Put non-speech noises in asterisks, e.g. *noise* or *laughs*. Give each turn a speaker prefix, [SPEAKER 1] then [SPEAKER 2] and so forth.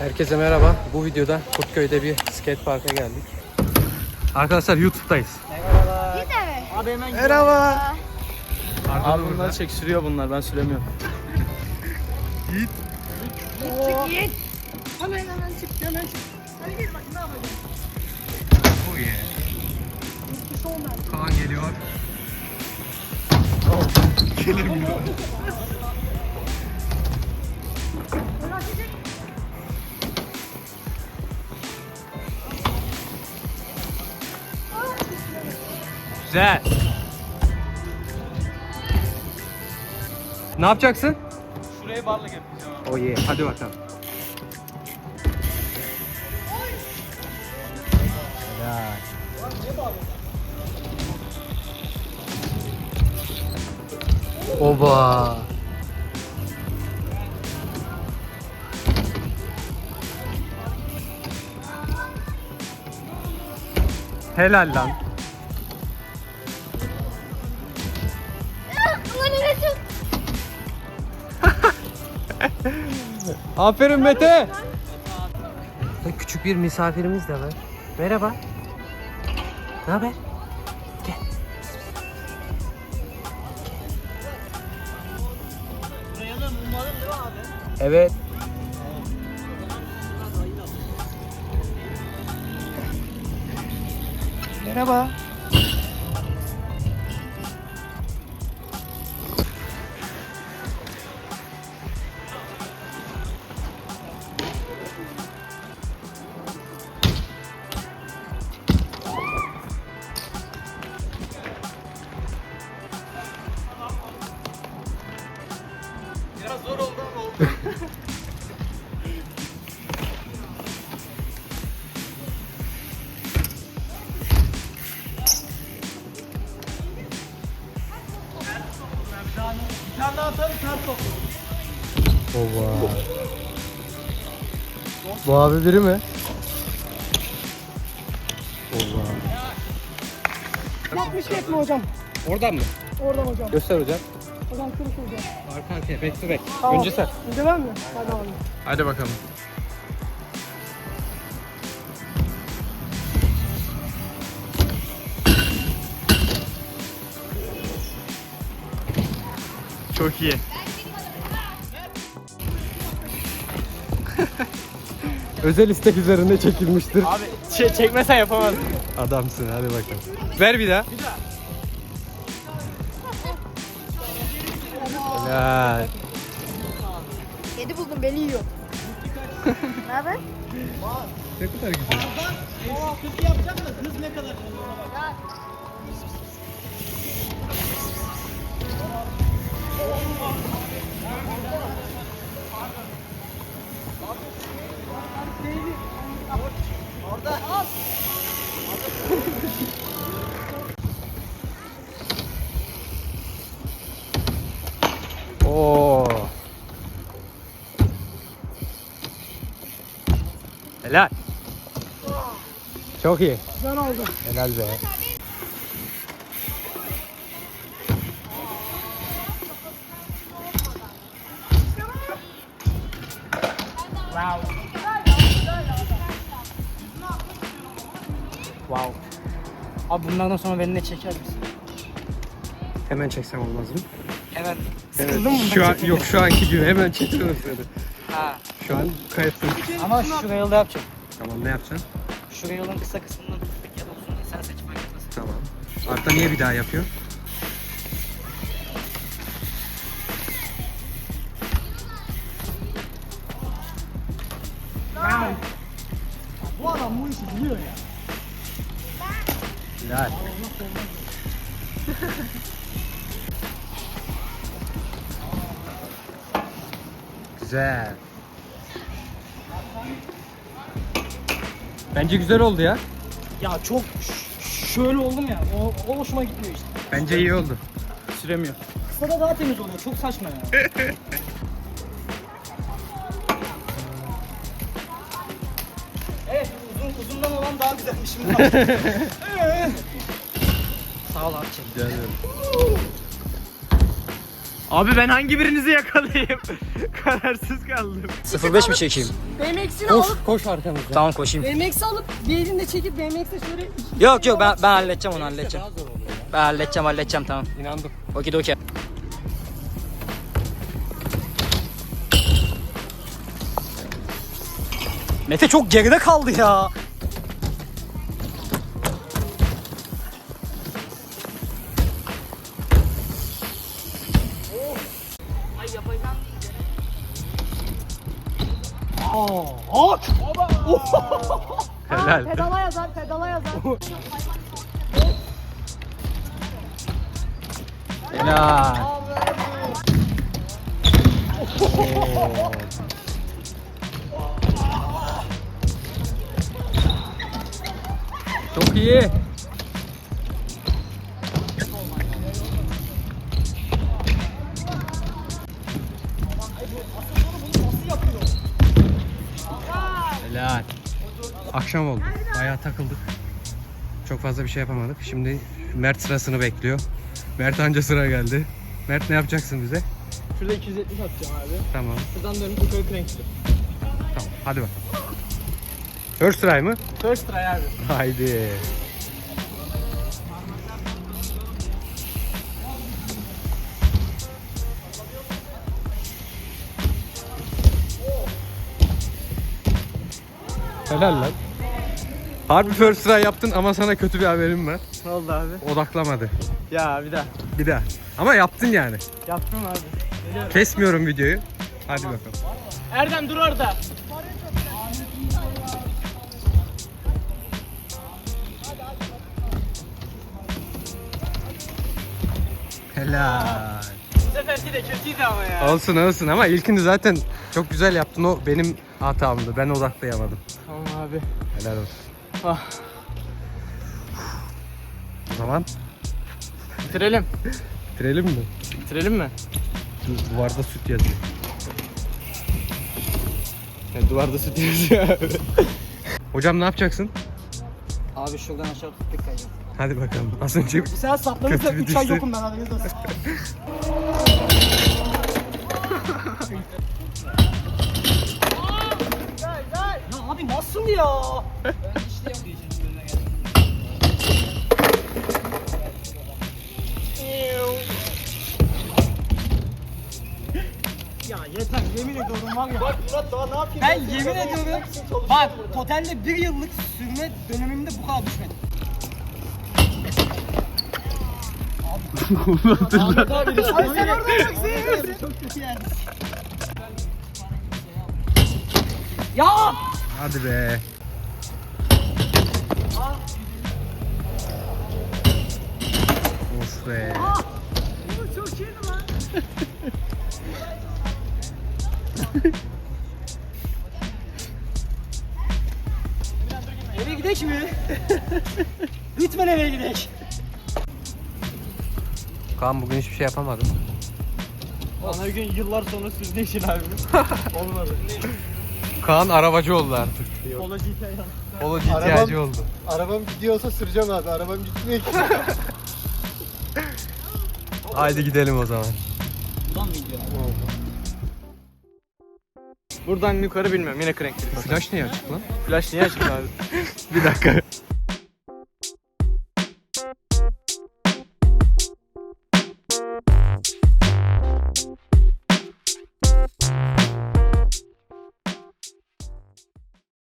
[SPEAKER 1] Herkese merhaba. Bu videoda Kurtköy'de bir skate parka geldik. Arkadaşlar YouTube'dayız.
[SPEAKER 2] Abi hemen
[SPEAKER 1] Merhaba.
[SPEAKER 2] Abi bunlar çek sürüyor bunlar ben süremiyorum.
[SPEAKER 1] Oh yeah. Kaan geliyor. Gelemiyor. *laughs* Güzel. Ne yapacaksın?
[SPEAKER 2] Şuraya barlık yapacağım.
[SPEAKER 1] Oh yeah. Hadi bakalım. Helal. Oba. Helal lan. Aferin Mete. Küçük bir misafirimiz de var. Merhaba. Ne haber? Gel.
[SPEAKER 2] Buraya da umarım değil mi abi?
[SPEAKER 1] Evet. Merhaba. Oba. Bu abi biri mi? Oba.
[SPEAKER 3] 67 mi hocam?
[SPEAKER 1] Oradan mı?
[SPEAKER 3] Oradan hocam.
[SPEAKER 1] Göster hocam.
[SPEAKER 3] Hocam kırık hocam.
[SPEAKER 1] Arka arkaya back to back.
[SPEAKER 3] Tamam.
[SPEAKER 1] Önce sen.
[SPEAKER 3] Önce ben mi? Hadi abi.
[SPEAKER 1] Hadi bakalım. Çok iyi. Özel istek üzerinde çekilmiştir.
[SPEAKER 2] Abi şey, çekmesen yapamazdım.
[SPEAKER 1] Adamsın hadi bakalım. Ver bir daha. Helal.
[SPEAKER 3] Yedi buldum beni yiyor. ne haber?
[SPEAKER 1] Ne kadar güzel.
[SPEAKER 2] O hız yapacağım da hız ne kadar?
[SPEAKER 1] Oo. Helal. Çok iyi.
[SPEAKER 3] Güzel oldu.
[SPEAKER 1] Helal be.
[SPEAKER 2] Wow. Abi bundan sonra beni ne çeker misin?
[SPEAKER 1] Hemen çeksem olmaz mı?
[SPEAKER 2] Evet.
[SPEAKER 1] Evet.
[SPEAKER 2] Sıkıldın mı?
[SPEAKER 1] Şu an yok şu anki gibi hemen çekiyorum seni.
[SPEAKER 2] Ha.
[SPEAKER 1] Şu an kayıttım.
[SPEAKER 2] Ama şu yolda yapacağım.
[SPEAKER 1] Tamam ne yapacaksın?
[SPEAKER 2] Şu yolun kısa kısmından ya da uzun sen seç fark etmez.
[SPEAKER 1] Tamam. Arda niye bir daha yapıyor?
[SPEAKER 3] Bu adam bu işi biliyor ya.
[SPEAKER 1] Helal. Güzel. Bence güzel oldu ya.
[SPEAKER 2] Ya çok ş- şöyle oldum ya. O, o hoşuma gitmiyor işte.
[SPEAKER 1] Bence iyi oldu.
[SPEAKER 2] Süremiyor. Kısa da daha temiz oluyor. Çok saçma ya. *laughs* evet uzun uzundan olan daha güzelmiş şimdi. *laughs* Sağ ol abi.
[SPEAKER 1] Rica ederim.
[SPEAKER 4] Abi ben hangi birinizi yakalayayım? *laughs* Kararsız kaldım.
[SPEAKER 5] 05 mi çekeyim?
[SPEAKER 2] BMX'ini
[SPEAKER 1] Koş
[SPEAKER 2] alıp
[SPEAKER 1] koş arkamızda.
[SPEAKER 5] Tamam koşayım.
[SPEAKER 2] BMX'i alıp bir elinde çekip BMX'e şöyle
[SPEAKER 5] Yok yok ben ben halledeceğim onu halledeceğim. Ben halledeceğim halledeceğim tamam.
[SPEAKER 1] İnandım.
[SPEAKER 5] Okidoki. Mete çok geride kaldı ya.
[SPEAKER 1] Helal.
[SPEAKER 2] pedala yazar pedala yazar.
[SPEAKER 5] Helal.
[SPEAKER 1] Çok iyi. Helal. Akşam oldu. Bayağı takıldık. Çok fazla bir şey yapamadık. Şimdi Mert sırasını bekliyor. Mert anca sıra geldi. Mert ne yapacaksın bize?
[SPEAKER 4] Şurada 270 atacağım abi.
[SPEAKER 1] Tamam.
[SPEAKER 4] Buradan dönüp yukarı crank
[SPEAKER 1] Tamam. Hadi bakalım. First try mı?
[SPEAKER 4] First try abi.
[SPEAKER 1] Haydi. Helal lan. Harbi first try yaptın ama sana kötü bir haberim var.
[SPEAKER 4] Ne oldu abi?
[SPEAKER 1] Odaklamadı.
[SPEAKER 4] Ya bir daha.
[SPEAKER 1] Bir daha. Ama yaptın yani.
[SPEAKER 4] Yaptım abi.
[SPEAKER 1] Kesmiyorum videoyu. Hadi bakalım.
[SPEAKER 4] Erdem dur orada.
[SPEAKER 1] Helal.
[SPEAKER 4] Bu seferki de kötüydü ama ya.
[SPEAKER 1] Olsun olsun ama ilkini zaten çok güzel yaptın. O benim hatamdı. Ben odaklayamadım.
[SPEAKER 4] Tamam abi.
[SPEAKER 1] Helal olsun.
[SPEAKER 4] Ah.
[SPEAKER 1] O zaman
[SPEAKER 4] Bitirelim.
[SPEAKER 1] bitirelim mi?
[SPEAKER 4] Bitirelim mi?
[SPEAKER 1] Şu duvarda süt yazıyor.
[SPEAKER 4] Ya, duvarda süt yazıyor abi. *laughs*
[SPEAKER 1] Hocam ne yapacaksın?
[SPEAKER 5] Abi şuradan aşağı tuttuk kayacağım.
[SPEAKER 1] Hadi bakalım. Az önce
[SPEAKER 2] Bu sefer saplanırsa
[SPEAKER 1] Kötü bir
[SPEAKER 2] 3 ay
[SPEAKER 1] düştü.
[SPEAKER 2] yokum ben haberiniz olsun. *laughs* ya abi nasıl ya? *laughs* yeter yemin ediyorum var ya. Bak Murat daha ne yapayım? Ben yemin ediyorum. Bak totalde bir yıllık sürme dönemimde bu kadar düşmedim. Ay sen orada yapacaksın. Çok kötü yani. Ya!
[SPEAKER 1] Hadi be. Of be.
[SPEAKER 2] Bu çok iyiydi lan. *laughs* eve gidek mi? Lütfen eve gidek.
[SPEAKER 1] Kaan bugün hiçbir şey yapamadım.
[SPEAKER 4] Bana gün yıllar sonra sürdü işin abi. *laughs* Olmadı.
[SPEAKER 1] Kaan arabacı oldu artık.
[SPEAKER 4] Polo GT'ye
[SPEAKER 1] Polo GTA'cı oldu.
[SPEAKER 6] Arabam gidiyorsa süreceğim abi. Arabam gitmiyor ki. *laughs*
[SPEAKER 1] Haydi gidelim o zaman.
[SPEAKER 4] Buradan yukarı bilmiyorum yine crank.
[SPEAKER 1] Flash niye açık lan?
[SPEAKER 4] Flash niye açık abi? *laughs*
[SPEAKER 1] Bir dakika.